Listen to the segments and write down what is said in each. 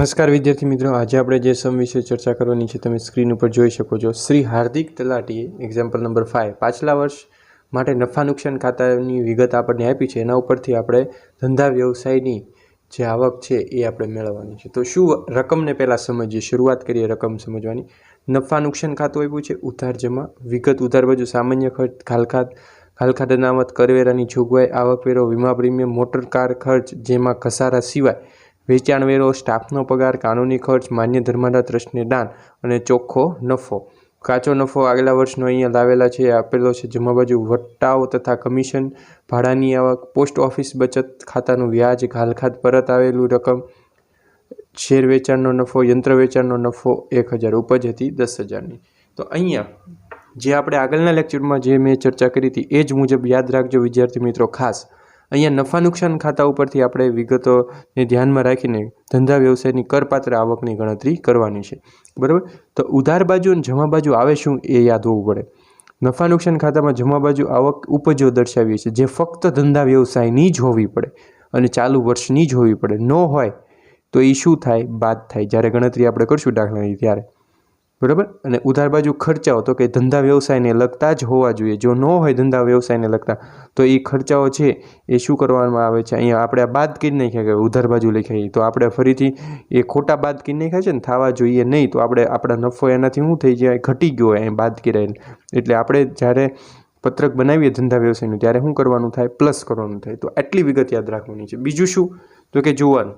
નમસ્કાર વિદ્યાર્થી મિત્રો. આજે આપણે જે સમ વિશે ચર્ચા કરવાની છે તમે સ્ક્રીન ઉપર જોઈ શકો છો. શ્રી હાર્દિક તલાટીએ એક્ઝામ્પલ નંબર ફાઇવ પાછલા વર્ષ માટે નફા નુકસાન ખાતાની વિગત આપણને આપી છે. એના ઉપરથી આપણે ધંધા વ્યવસાયની જે આવક છે એ આપણે મેળવવાની છે. તો શું રકમને પહેલાં સમજીએ? શરૂઆત કરીએ રકમ સમજવાની. નફા નુકસાન ખાતું આપ્યું છે. ઉધાર જમા. વિગત ઉધાર બાજુ સામાન્ય ખર્ચ ખાલખાત ખાલખાત અનામત, કરવેરાની જોગવાઈ, આવકવેરો, વીમા પ્રીમિયમ, મોટર કાર ખર્ચ જેમાં ઘસારા સિવાય વેચાણ વેરો સ્ટાફનો પગાર, કાનૂની ખર્ચ, માન્ય ધર્માદા ટ્રસ્ટને દાન અને ચોખ્ખો નફો. કાચો નફો આગલા વર્ષનો અહીંયા લાવેલા છે આપેલો છે. જમા બાજુ વટ્ટાઓ તથા કમિશન, ભાડાની આવક, પોસ્ટ ઓફિસ બચત ખાતાનું વ્યાજ ઘાલખાત પરત આવેલું રકમ, શેર વેચાણનો નફો, યંત્ર વેચાણનો નફો એક હજાર, ઉપજ હતી દસ હજારની. તો અહીંયા જે આપણે આગળના લેક્ચરમાં જે મેં ચર્ચા કરી હતી, એ જ મુજબ યાદ રાખજો વિદ્યાર્થી મિત્રો ખાસ. અહીંયા નફા નુકસાન ખાતા ઉપરથી આપણે વિગતોને ધ્યાનમાં રાખીને ધંધા વ્યવસાયની કરપાત્ર આવકની ગણતરી કરવાની છે. બરાબર? તો ઉધાર બાજુ અને જમા બાજુ આવે શું એ યાદ હોવું પડે. નફા નુકસાન ખાતામાં જમા બાજુ આવક ઉપજો દર્શાવીએ છીએ. જે ફક્ત ધંધા વ્યવસાયની જ હોવી પડે અને ચાલુ વર્ષની જ હોવી પડે. ન હોય તો એ શું થાય? બાદ થાય. જ્યારે ગણતરી આપણે કરશું દાખલાની, ત્યારે. બરાબર? અને ઉધાર બાજુ ખર્ચાઓ તો કે ધંધા વ્યવસાયને લગતા જ હોવા જોઈએ. જો ન હોય ધંધા વ્યવસાયને લગતા, તો એ ખર્ચાઓ છે એ શું કરવામાં આવે છે? અહીંયા આપણે બાદ કરી નાખ્યા કે ઉધાર બાજુ લખાઈએ તો આપણે ફરીથી એ ખોટા બાદ કરી નાખ્યા છે ને, થવા જોઈએ નહીં. તો આપણે આપણા નફો એનાથી શું થઈ જાય? ઘટી ગયો હોય બાદ કર્યા એટલે આપણે જ્યારે પત્રક બનાવીએ ધંધા વ્યવસાયનું, ત્યારે શું કરવાનું થાય? પ્લસ કરવાનું થાય. તો આટલી વિગત યાદ રાખવાની છે. બીજું શું? તો કે જોવાનું.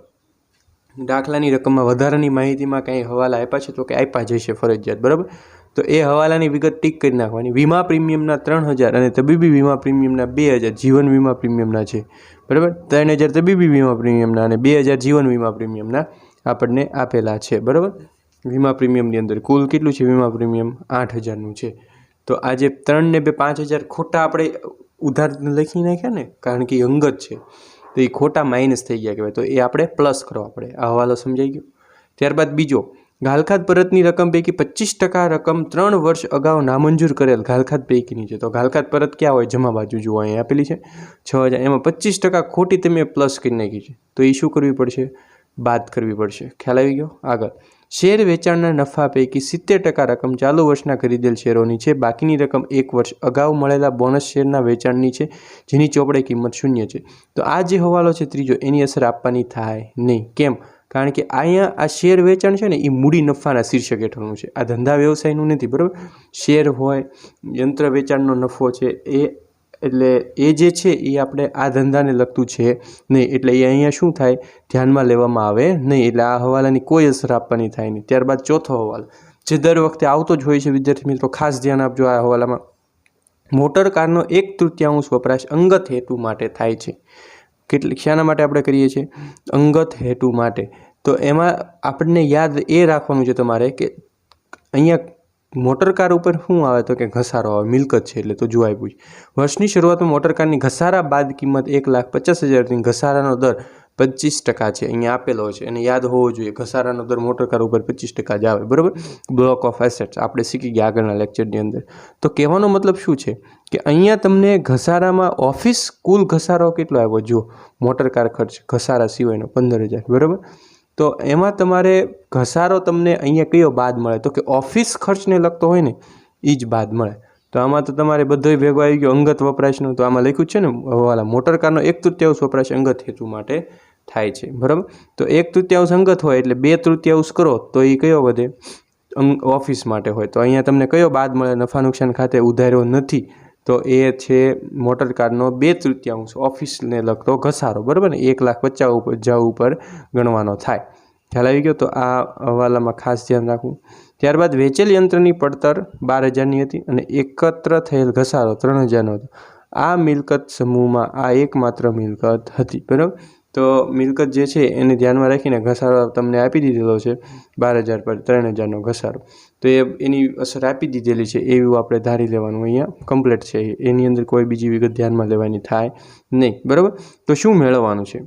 દાખલાની રકમમાં વધારાની માહિતીમાં કાંઈ હવાલા આપ્યા છે તો કે આપ્યા જશે ફરજિયાત, બરાબર? તો એ હવાલાની વિગત ટીક કરી નાખવાની. વીમા પ્રીમિયમના ત્રણ હજાર અને તબીબી વીમા પ્રીમિયમના બે હજાર, જીવન વીમા પ્રીમિયમના છે, બરાબર? ત્રણ હજાર તબીબી વીમા પ્રીમિયમના અને બે હજાર જીવન વીમા પ્રીમિયમના આપણને આપેલા છે, બરાબર? વીમા પ્રીમિયમની અંદર કુલ કેટલું છે? વીમા પ્રીમિયમ આઠ હજારનું છે. તો આજે ત્રણ ને બે પાંચ હજાર ખોટા આપણે ઉધાર લખી નાખ્યા ને, કારણ કે અંગત છે. તો એ ખોટા માઇનસ થઈ ગયા કહેવાય. તો એ આપણે પ્લસ કરવા પડે. આ હવાલો સમજાઈ ગયો? ત્યારબાદ બીજો ઘાલખાત પરતની રકમ પૈકી પચીસ ટકા રકમ ત્રણ વર્ષ અગાઉ નામંજૂર કરેલ ઘાલખાદ પૈકીની છે તો ઘાલખાત પરત ક્યાં હોય? જમા બાજુ જુઓ અહીં આપેલી છે. છ હજાર, એમાં પચીસ ટકા ખોટી તમે પ્લસ કરી નાખી છે. તો એ શું કરવી પડશે? બાદ કરવી પડશે. ખ્યાલ આવી ગયો? આગળ. શેર વેચાણના નફા પૈકી સિત્તેર ટકા રકમ ચાલુ વર્ષના ખરીદેલ શેરોની છે. બાકીની રકમ એક વર્ષ અગાઉ મળેલા બોનસ શેરના વેચાણની છે, જેની ચોપડે કિંમત શૂન્ય છે. તો આ જે હવાલો છે ત્રીજો, એની અસર આપવાની થાય નહીં. કેમ? કારણ કે અહીંયા આ શેર વેચાણ છે ને, એ મૂડી નફાના શીર્ષક હેઠળનું છે. આ ધંધા વ્યવસાયનું નથી, બરાબર? શેર હોય, યંત્ર વેચાણનો નફો છે, એ એટલે એ જે છે, એ આપણે આ ધંધાને લગતું છે નહીં. એટલે એ અહીંયા શું થાય? ધ્યાનમાં લેવામાં આવે નહીં. એટલે આ હવાલાની કોઈ અસર આપવાની થાય નહીં. ત્યારબાદ ચોથો હવાલ. જે દર વખતે આવતો જ હોય છે, વિદ્યાર્થી મિત્રો, ખાસ ધ્યાન આપજો આ હવાલામાં. મોટર કારનો એક તૃતીયાંશ વપરાશ અંગત હેતુ માટે થાય છે. કેટલી, શાના માટે આપણે કરીએ છીએ? અંગત હેતુ માટે. તો એમાં આપણને યાદ એ રાખવાનું છે તમારે કે અહીંયા મોટર કાર ઉપર શું આવે તો કે ઘસારો આવે, મિલકત છે એટલે તો જો પૂછ. વર્ષની શરૂઆતમાં મોટર કારની ઘસારા બાદ કિંમત એક લાખ પચાસ હજારથી ઘસારાનો દર પચીસ ટકા છે. અહીંયા આપેલો છે અને યાદ હોવો જોઈએ, ઘસારાનો દર મોટર કાર ઉપર પચીસ ટકા જ આવે, બરાબર? બ્લોક ઓફ એસેટ્સ આપણે શીખી ગયા આગળના લેક્ચરની અંદર. તો કહેવાનો મતલબ શું છે કે અહીંયા તમને ઘસારામાં ઓફિસ કુલ ઘસારો કેટલો આવ્યો? જુઓ, મોટર કાર ખર્ચ, ઘસારા સિવાયનો પંદર હજાર, બરાબર? તો એમાં તમારે ઘસારો તમને અહીંયા કયો બાદ મળે? તો કે ઓફિસ ખર્ચને લગતો હોય ને એ જ બાદ મળે. તો આમાં તો તમારે બધોય ભેગો આવી ગયો, અંગત વપરાશનું. તો આમાં લખ્યું છે ને હવાલા મોટર કારનો એક તૃતીયાંશ વપરાશ અંગત હેતુ માટે થાય છે. બરાબર? તો એક તૃતીયાંશ અંગત હોય એટલે બે તૃતીયાંશ કરો, તો એ કયો વધે? ઓફિસ માટે હોય. તો અહીંયા તમને કયો બાદ મળે? નફા નુકસાન ખાતે ઉધાર્યો નથી. તો એ છે મોટર કારનો બે તૃતીયાંશ, ઓફિસને લગતો ઘસારો, બરાબર ને? એક લાખ પચાસ ઉપર હજાર ઉપર ગણવાનો થાય. ખ્યાલ આવી ગયો? તો આ હવાલામાં ખાસ ધ્યાન રાખવું. ત્યારબાદ વેચેલ યંત્રની પડતર બાર હજારની હતી અને એકત્ર થયેલ ઘસારો ત્રણ હજારનો હતો. આ મિલકત સમૂહમાં આ એકમાત્ર મિલકત હતી, બરાબર? તો મિલકત જે છે એને ધ્યાનમાં રાખીને ઘસારો તમને આપી દીધેલો છે બાર હજાર પર ત્રણ હજારનો ઘસારો. તો એ એની અસર આપી દીધેલી છે એવું આપણે ધારી લેવાનું અહીંયા કમ્પ્લીટ છે. એની અંદર કોઈ બીજી વિગત ધ્યાનમાં લેવાની થાય નહીં, બરાબર? તો શું મેળવવાનું છે?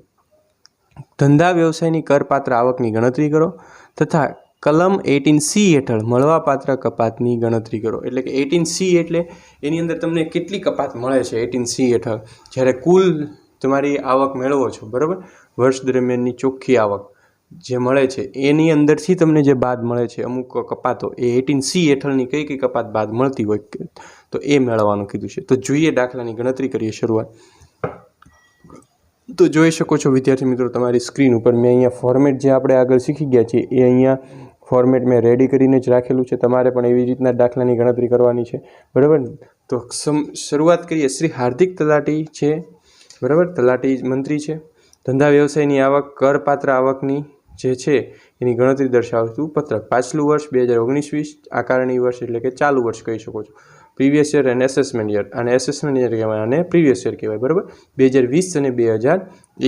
ધંધા વ્યવસાયની કરપાત્ર આવકની ગણતરી કરો તથા કલમ એટીન સી હેઠળ મળવાપાત્ર કપાતની ગણતરી કરો. એટલે કે એટીન સી એટલે એની અંદર તમને કેટલી કપાત મળે છે એટીન સી હેઠળ? જ્યારે કુલ તમારી આવક મેળવો છો, બરાબર? વર્ષ દરમિયાનની ચોખ્ખી આવક. જે મળે છે, એની અંદરથી તમને જે બાદ મળે છે, અમુક કપાતો, એ એટીન સી હેઠળની કઈ કઈ કપાત બાદ મળતી હોય, તો એ મેળવવાનું કીધું છે. તો જોઈએ દાખલાની ગણતરી કરીએ શરૂઆત. તો જોઈ શકો છો વિદ્યાર્થી મિત્રો, તમારી સ્ક્રીન ઉપર મેં અહીંયા ફોર્મેટ જે આપણે આગળ શીખી ગયા છીએ, એ અહીંયા ફોર્મેટ મેં રેડી કરીને જ રાખેલું છે. તમારે પણ એવી રીતના દાખલાની ગણતરી કરવાની છે. બરાબર? તો શરૂઆત કરીએ. શ્રી હાર્દિક તલાટી છે. બરાબર? તલાટી મંત્રી છે. ધંધા વ્યવસાયની આવક, કરપાત્ર આવકની જે છે, એની ગણતરી દર્શાવતું પત્રક પાછલું વર્ષ બે હજાર ઓગણીસ વીસ આકારણી વર્ષ એટલે કે ચાલુ વર્ષ કહી શકો છો. Previous year and assessment year અને એસેસમેન્ટ યર કહેવાય અને પ્રીવિયસ યર કહેવાય, બરાબર? બે હજાર વીસ અને બે હજાર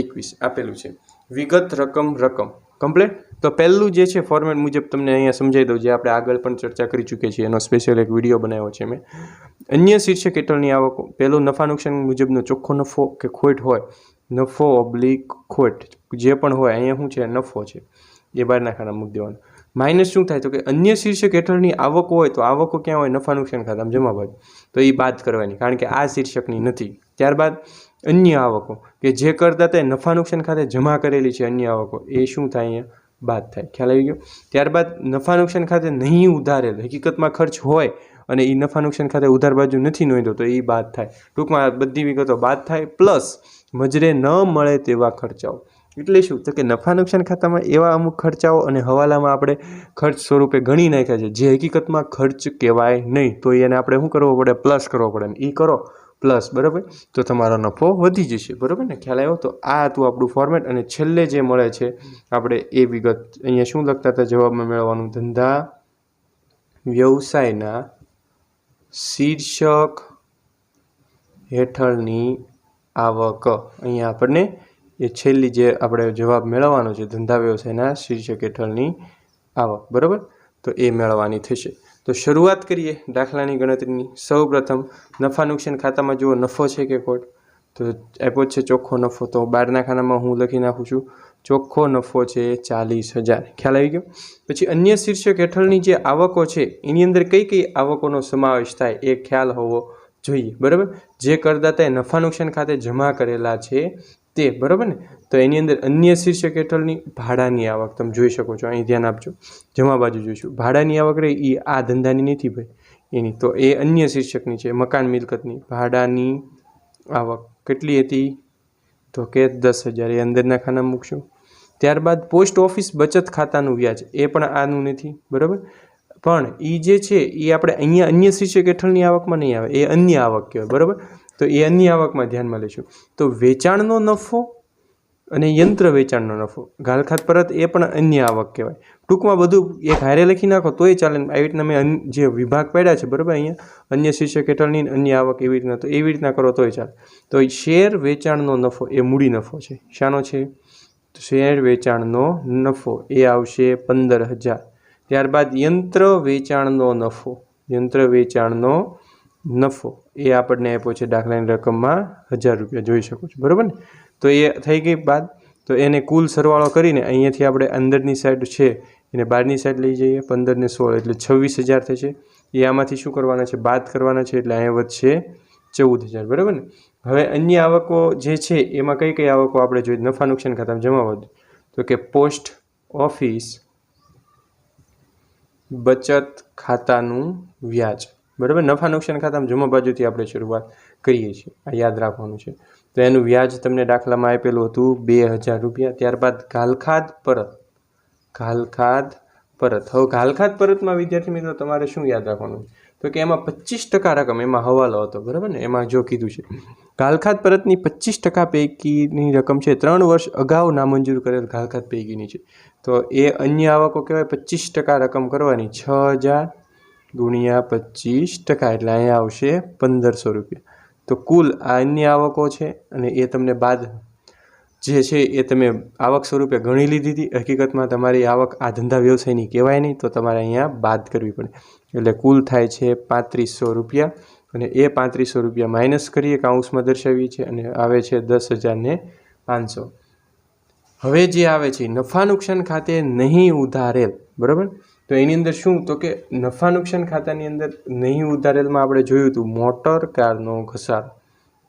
એકવીસ આપેલું છે. વિગત રકમ રકમ. કમ્પ્લેટ તો પહેલું જે છે ફોર્મેટ મુજબ તમને અહીંયા સમજાવી દઉં, જે આપણે આગળ પણ ચર્ચા કરી ચૂકીએ છીએ. એનો સ્પેશિયલ એક વીડિયો બનાવ્યો છે મેં. અન્ય શીર્ષક હેઠળની આવકો. પહેલું નફા નુકસાન મુજબનો ચોખ્ખો નફો કે ખોટ હોય નફો ઓબ્લિક ખોટ, જે પણ હોય, અહીંયા શું છે? નફો છે. એ બહારના ખાના મૂકી દેવાનું. માઇનસ શું થાય? તો કે અન્ય શીર્ષક હેઠળની આવકો હોય, તો આવકો ક્યાં હોય? નફા નુકસાન ખાતામાં જમા બાદ તો એ બાદ કરવાની, કારણ કે આ શીર્ષકની નથી. ત્યારબાદ અન્ય આવકો, કે જે કરદાતાએ નફા નુકસાન ખાતે જમા કરેલી છે, અન્ય આવકો. એ શું થાય અહીંયા? બાદ થાય. ખ્યાલ આવી ગયો? ત્યારબાદ નફા નુકસાન ખાતે નહીં ઉધારેલ, હકીકતમાં ખર્ચ હોય અને એ નફા નુકસાન ખાતે ઉધાર બાજુ નથી નોંધ્યો, તો એ બાદ થાય. ટૂંકમાં બધી વિગતો બાદ થાય, પ્લસ મજરે ન મળે તેવા ખર્ચાઓ. એટલે શું? તો કે નફા નુકસાન ખાતામાં એવા અમુક ખર્ચાઓ અને હવાલામાં આપણે ખર્ચ સ્વરૂપે ગણી નાખ્યા છે. જે હકીકતમાં ખર્ચ કહેવાય નહીં. તો એને આપણે શું કરવો પડે? પ્લસ કરવો પડે. ને એ કરો. પ્લસ. બરાબર? તો તમારો નફો વધી જશે. બરાબર ને? ખ્યાલ આવ્યો? તો આ હતું આપણું ફોર્મેટ અને છેલ્લે જે મળે છે, આપણે એ વિગત અહીંયા શું લખતા હતા જવાબમાં મેળવવાનું? ધંધા વ્યવસાયના શીર્ષક હેઠળની આવક. અહીંયા આપણને એ છેલ્લી જે આપણે જવાબ મેળવવાનો છે, ધંધા વ્યવસાયના શીર્ષક હેઠળની આવક. બરાબર? તો એ મેળવવાની થશે. તો શરૂઆત કરીએ દાખલાની ગણતરીની. સૌપ્રથમ નફા નુકસાન ખાતામાં જુઓ, નફો છે કે ખોટ? તો આપ્યો છે ચોખ્ખો નફો. તો બારના ખાનામાં હું લખી નાખું છું, ચોખ્ખો નફો છે ચાલીસ હજાર. ખ્યાલ આવી ગયો? પછી અન્ય શીર્ષક હેઠળની જે આવકો છે, એની અંદર કઈ કઈ આવકોનો સમાવેશ થાય, એ ખ્યાલ હોવો જોઈએ, બરાબર? જે કરદાતાએ નફા નુકસાન ખાતે જમા કરેલા છે તે, બરાબર ને? તો એની અંદર અન્ય શીર્ષક હેઠળની ભાડાની આવક, તમે જોઈ શકો છો, અહીં ધ્યાન આપજો. જમા બાજુ જોઈશું. ભાડાની આવક રહી એ આ ધંધાની નથી ભાઈ, એની. તો એ અન્ય શીર્ષકની છે, મકાન મિલકતની. ભાડાની આવક કેટલી હતી? તો કે દસ હજાર. એ અંદરના ખાના મૂકશું. ત્યારબાદ પોસ્ટ ઓફિસ બચત ખાતાનું વ્યાજ, એ પણ આનું નથી, બરાબર? પણ એ જે છે એ આપણે અહીંયા અન્ય શિક્ષક હેઠળની આવકમાં નહીં આવે, એ અન્ય આવક કહેવાય, બરાબર? તો એ અન્ય આવકમાં ધ્યાનમાં લઈશું. તો વેચાણનો નફો અને યંત્ર વેચાણનો નફો, ગાલખાત પરત એ પણ અન્ય આવક કહેવાય. ટૂંકમાં બધું એક હારે લખી નાખો, તોય ચાલે. આવી રીતના મેં જે વિભાગ પાડ્યા છે, બરાબર અહીંયા, અન્ય શિક્ષક હેઠળની અન્ય આવક એવી રીતના, તો એવી રીતના કરો તોય ચાલે. તો એ શેર વેચાણનો નફો, એ મૂડી નફો છે. શાનો છે? શેર વેચાણનો નફો, એ આવશે પંદર હજાર. ત્યારબાદ યંત્ર વેચાણનો નફો. યંત્ર વેચાણનો નફો. એ આપણને આપ્યો છે દાખલાની રકમમાં હજાર રૂપિયા. જોઈ શકો છો. બરાબર ને? તો એ થઈ ગઈ બાદ. તો એને કુલ સરવાળો કરીને અહીંયાથી આપણે અંદરની સાઈડ છે, એને બહારની સાઈડ લઈ જઈએ. પંદર ને સોળ એટલે છવ્વીસ હજાર થશે. એ આમાંથી શું કરવાના છે? બાદ કરવાના છે એટલે અહીંયા વધશે ચૌદ હજાર. બરાબર ને? હવે અન્ય આવકો જે છે, એમાં કઈ કઈ આવકો આપણે જોઈએ? નફા નુકસાન ખાતામાં જમા વધુ તો કે પોસ્ટ ઓફિસ બચત ખાતાનું વ્યાજ. બરાબર? નફા નુકસાન ખાતામાં જમા બાજુથી આપણે શરૂઆત કરીએ છીએ. આ યાદ રાખવાનું છે. તો એનું વ્યાજ તમને દાખલામાં આપેલું હતું બે હજાર રૂપિયા. ત્યારબાદ ઘાલખાદ પરત. ઘાલખાદ પરત. હવે ઘાલખાદ પરતમાં વિદ્યાર્થી મિત્રો તમારે શું યાદ રાખવાનું તો કે એમાં પચીસ ટકા રકમ એમાં હવાલો હતો, બરાબર ને? એમાં જો કીધું છે. ઘાલખાત પરતની પચીસ ટકા પૈકીની રકમ છે, ત્રણ વર્ષ અગાઉ નામંજૂર કરેલ ઘાલખાત પૈકીની છે. તો એ અન્ય આવકો કહેવાય પચીસ ટકા રકમ કરવાની, છ હજાર ગુણ્યા પચીસ ટકા, એટલે અહીંયા આવશે પંદરસો રૂપિયા. તો કુલ આ અન્ય આવકો છે, અને એ તમને બાદ જે છે એ તમે આવક સ્વરૂપે ગણી લીધી હતી. હકીકતમાં તમારી આવક આ ધંધા વ્યવસાયની કહેવાય નહીં, તો તમારે અહીંયા બાદ કરવી પડે. એટલે કુલ થાય છે પાંત્રીસો રૂપિયા અને એ પાંત્રીસો રૂપિયા માઇનસ કરીએ કાઉન્સમાં દર્શાવીએ છીએ અને આવે છે દસ હજાર ને પાંચસો. હવે જે આવે છે, નફા નુકસાન ખાતે નહીં ઉધારેલ, બરાબર? તો એની અંદર શું? તો કે નફા નુકસાન ખાતાની અંદર નહીં ઉધારેલમાં આપણે જોયું હતું મોટર કારનો ઘસારો,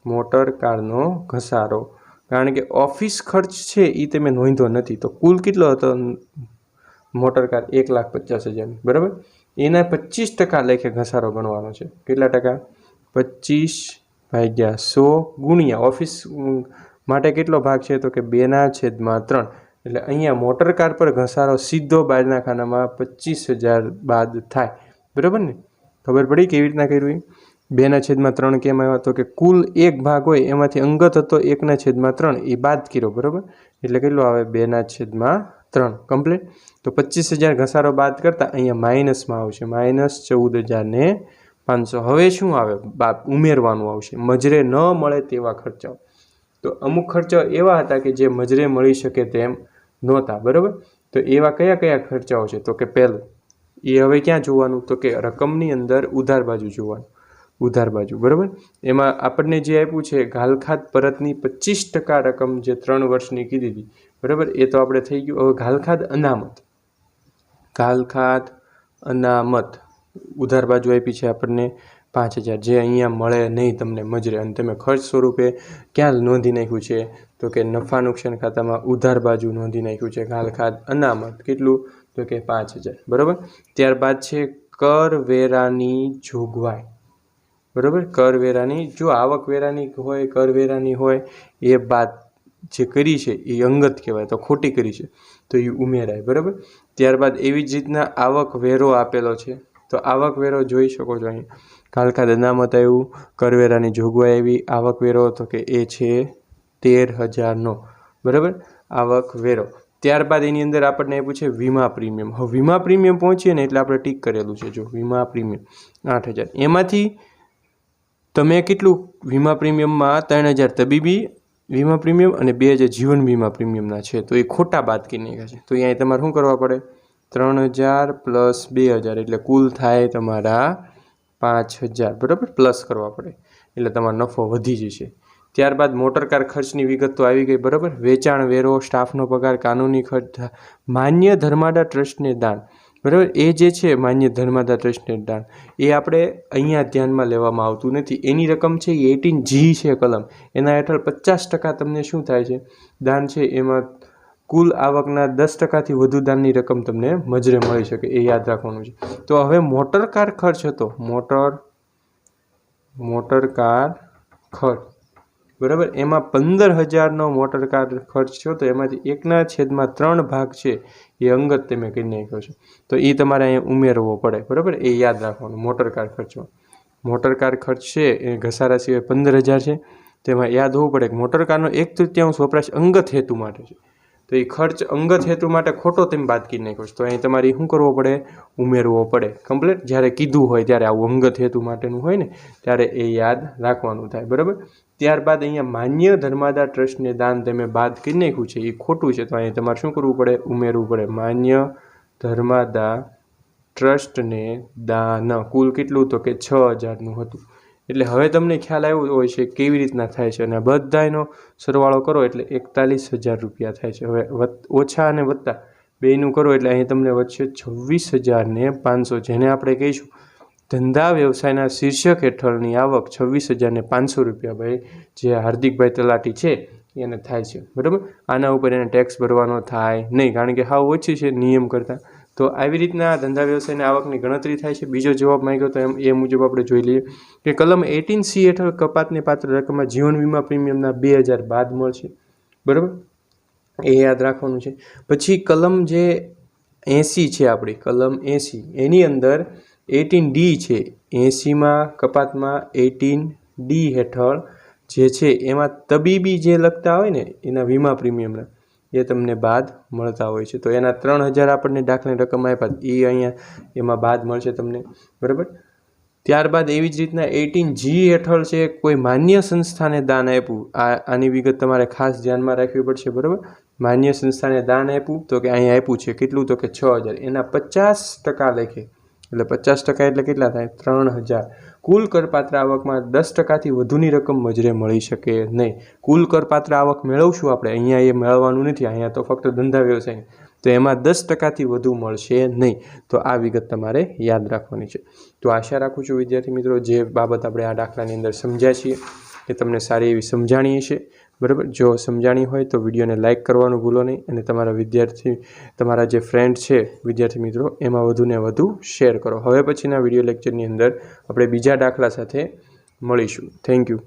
મોટર કારનો ઘસારો. કારણ કે ઓફિસ ખર્ચ છે એ તમે નોંધ્યો નથી. તો કુલ કેટલો હતો? મોટર કાર એક લાખ પચાસ હજારની. બરાબર? એના પચીસ ટકા લેખે ઘસારો ગણવાનો છે. કેટલા ટકા? પચીસ ભાગ્યા સો ગુણ્યા. ઓફિસ માટે કેટલો ભાગ છે તો કે બેના છેદમાં ત્રણ. એટલે અહીંયા મોટર કાર પર ઘસારો સીધો બહારના ખાનામાં પચીસ હજાર બાદ થાય. બરાબર ને? ખબર પડી કેવી રીતના કર્યું એ બેના છેદમાં ત્રણ કેમ આવ્યા? તો કે કુલ એક ભાગ હોય, એમાંથી અંગત હતો એકના છેદમાં ત્રણ. એ બાદ કર્યો, બરાબર? એટલે કેટલો આવે? બેના છેદમાં ત્રણ. કમ્પ્લીટ? તો પચીસ હજાર ઘસારો બાદ કરતાં અહીંયા માઇનસમાં આવશે. માઇનસ ચૌદ હજારને પાંચસો. હવે શું આવે? બાપ, ઉમેરવાનું આવશે. મજરે ન મળે તેવા ખર્ચાઓ. તો અમુક ખર્ચાઓ એવા હતા કે જે મજરે મળી શકે તેમ નહોતા, બરાબર? તો એવા કયા કયા ખર્ચાઓ છે? તો કે પહેલું, એ હવે ક્યાં જોવાનું? તો કે રકમની અંદર ઉધાર બાજુ જોવાનું. ઉધાર બાજુ, બરાબર? એમાં આપણને જે આપ્યું છે, ઘાલખાત પરતની પચીસ ટકા રકમ જે ત્રણ વર્ષની કીધી હતી, બરાબર? એ તો આપણે થઈ ગયું. હવે ઘાલખાત અનામત. ઘાલખાત અનામત. ઉધાર બાજુ આપી છે આપણને પાંચ હજાર. જે અહીંયા મળે નહીં તમને મજરે. અને તમે ખર્ચ સ્વરૂપે ક્યાં નોંધી નાખ્યું છે? તો કે નફા નુકસાન ખાતામાં ઉધાર બાજુ નોંધી નાખ્યું છે. ઘાલખાત અનામત. કેટલું? તો કે પાંચ હજાર. બરાબર? ત્યારબાદ છે કરવેરાની જોગવાઈ. બરાબર? કરવેરાની જો આવકવેરાની હોય કરવેરાની હોય, એ બાદ જે કરી છે, એ અંગત કહેવાય, તો ખોટી કરી છે, તો એ ઉમેરાય, બરાબર? ત્યારબાદ એવી જ રીતના આવક વેરો આપેલો છે, તો આવક વેરો જોઈ શકો છો અહીં. કાલકા દનામત આવ્યું કરવેરાની જોગવાઈ આવી, આવક વેરો તો કે એ છે તેર હજારનો, બરાબર? આવક વેરો. ત્યારબાદ એની અંદર આપણને આપ્યું છે વીમા પ્રીમિયમ. હવે વીમા પ્રીમિયમ પહોંચીએ ને એટલે આપણે ટીક કરેલું છે, જો વીમા પ્રીમિયમ આઠ હજાર. એમાંથી તમે કેટલું વીમા પ્રીમિયમમાં? ત્રણ હજાર તબીબી વીમા પ્રીમિયમ અને બે હજાર જીવન વીમા પ્રીમિયમના છે. તો એ ખોટા બાદ કરી નાખ્યા છે. તો અહીંયા તમારે શું કરવા પડે? ત્રણ હજાર પ્લસ બે હજાર એટલે કુલ થાય તમારા પાંચ હજાર. બરાબર? પ્લસ કરવા પડે. એટલે તમારો નફો વધી જશે. ત્યારબાદ મોટર કાર ખર્ચની વિગત તો આવી ગઈ. બરાબર? વેચાણ વેરો, સ્ટાફનો પગાર, કાનૂની ખર્ચ માન્ય ધર્માદા ટ્રસ્ટને દાન. બરાબર? એ જે છે માન્ય ધર્માદા ટ્રસ્ટને દાન એ આપણે અહીંયા ધ્યાનમાં લેવામાં આવતું નથી. એની રકમ છે એ એટીન જી છે કલમ. એના હેઠળ પચાસ ટકા તમને શું થાય છે? દાન છે એમાં કુલ આવકના દસ ટકાથી વધુ દાનની રકમ તમને મજરે મળી શકે, એ યાદ રાખવાનું છે. તો હવે મોટર કાર ખર્ચ હતો. મોટર મોટર કાર ખર્ચ. બરાબર? એમાં પંદર હજારનો મોટર કાર ખર્ચ થયો તો એમાંથી એકના છેદમાં ત્રણ ભાગ છે. એ અંગત તમે કહી નાખ્યો છે. તો એ તમારે અહીંયા ઉમેરવો પડે, બરાબર? એ યાદ રાખવાનું, મોટર કાર ખર્ચો. મોટર કાર ખર્ચ છે એ ઘસારા સિવાય પંદર હજાર છે. તેમાં યાદ હોવું પડે કે મોટર કારનો એક તૃતીયાંશ વપરાશ અંગત હેતુ માટે છે. તો એ ખર્ચ અંગત હેતુ માટે ખોટો તેમ બાદ કરી નાખ્યો છે. તો અહીં તમારે શું કરવો પડે? ઉમેરવો પડે. કમ્પ્લીટ? જ્યારે કીધું હોય ત્યારે આવું અંગત હેતુ માટેનું હોય ને, ત્યારે એ યાદ રાખવાનું થાય, બરાબર? ત્યારબાદ અહીંયા માન્ય ધર્માદા ટ્રસ્ટને દાન તમે બાદ કરી નાખ્યું છે. એ ખોટું છે. તો અહીં તમારે શું કરવું પડે? ઉમેરવું પડે. માન્ય ધર્માદા ટ્રસ્ટને દાન. કુલ કેટલું તો કે છ હજારનું હતું. એટલે હવે તમને ખ્યાલ આવ્યો હોય છે કેવી રીતના થાય છે. અને બધા એનો સરવાળો કરો એટલે એકતાલીસ હજાર રૂપિયા થાય છે. હવે ઓછા અને વત્તા બેનું કરો એટલે અહીં તમને વધશે છવ્વીસ હજાર ને પાંચસો. જેને આપણે કહીશું ધંધા વ્યવસાયના શીર્ષક હેઠળની આવક છવ્વીસ હજાર ને પાંચસો રૂપિયા ભાઈ, જે હાર્દિકભાઈ તલાટી છે, એને થાય છે, બરાબર? આના ઉપર એને ટેક્સ ભરવાનો થાય નહીં, કારણ કે હાવ ઓછી છે નિયમ કરતાં. તો આવી રીતના ધંધા વ્યવસાયની આવકની ગણતરી થાય છે. બીજો જવાબ માંગ્યો તો એમ, એ મુજબ આપણે જોઈ લઈએ કે કલમ એટીન સી હેઠળ કપાતને પાત્ર રકમમાં જીવન વીમા પ્રીમિયમના બે હજાર બાદ મળશે, બરાબર? એ યાદ રાખવાનું છે. પછી કલમ જે એંસી છે આપણી, કલમ એંસી, એની અંદર એટીન ડી છે. એંસીમાં કપાતમાં એટીન ડી હેઠળ જે છે એમાં તબીબી જે લખતા હોય ને એના વીમા પ્રીમિયમના, એ તમને બાદ મળતા હોય છે. તો એના ત્રણ હજાર આપણને દાખલાની રકમ આપ્યા. એ અહીંયા એમાં બાદ મળશે તમને. બરાબર? ત્યારબાદ એવી જ રીતના એટીન જી હેઠળ છે કોઈ માન્ય સંસ્થાને દાન આપ્યું. આ, આની વિગત તમારે ખાસ ધ્યાનમાં રાખવી પડશે. બરાબર? માન્ય સંસ્થાને દાન આપ્યું. તો કે અહીંયા આપ્યું છે. કેટલું? તો કે છ હજાર. એના પચાસ ટકા લેખે એટલે પચાસ ટકા એટલે કેટલા થાય? ત્રણ હજાર. કુલ કરપાત્ર આવકમાં દસ ટકાથી વધુની રકમ મજરે મળી શકે નહીં. કુલ કરપાત્ર આવક મેળવશું આપણે. અહીંયા એ મેળવવાનું નથી. અહીંયા તો ફક્ત ધંધા વ્યવસાય. તો એમાં દસ ટકાથી વધુ મળશે નહીં. તો આ વિગત તમારે યાદ રાખવાની છે. તો આશા રાખું છું વિદ્યાર્થી મિત્રો, જે બાબત આપણે આ દાખલાની અંદર સમજ્યા છીએ, એ તમને સારી એવી સમજાણી હશે બરાબર? જો સમજાણી હોય તો વિડીયોને લાઇક કરવાનું ભૂલો નહીં અને તમારા વિદ્યાર્થી, તમારા જે ફ્રેન્ડ છે, વિદ્યાર્થી મિત્રો, એમાં વધુને વધુ શેર કરો. હવે પછીના વીડિયો લેક્ચરની અંદર આપણે બીજા દાખલા સાથે મળીશું. Thank you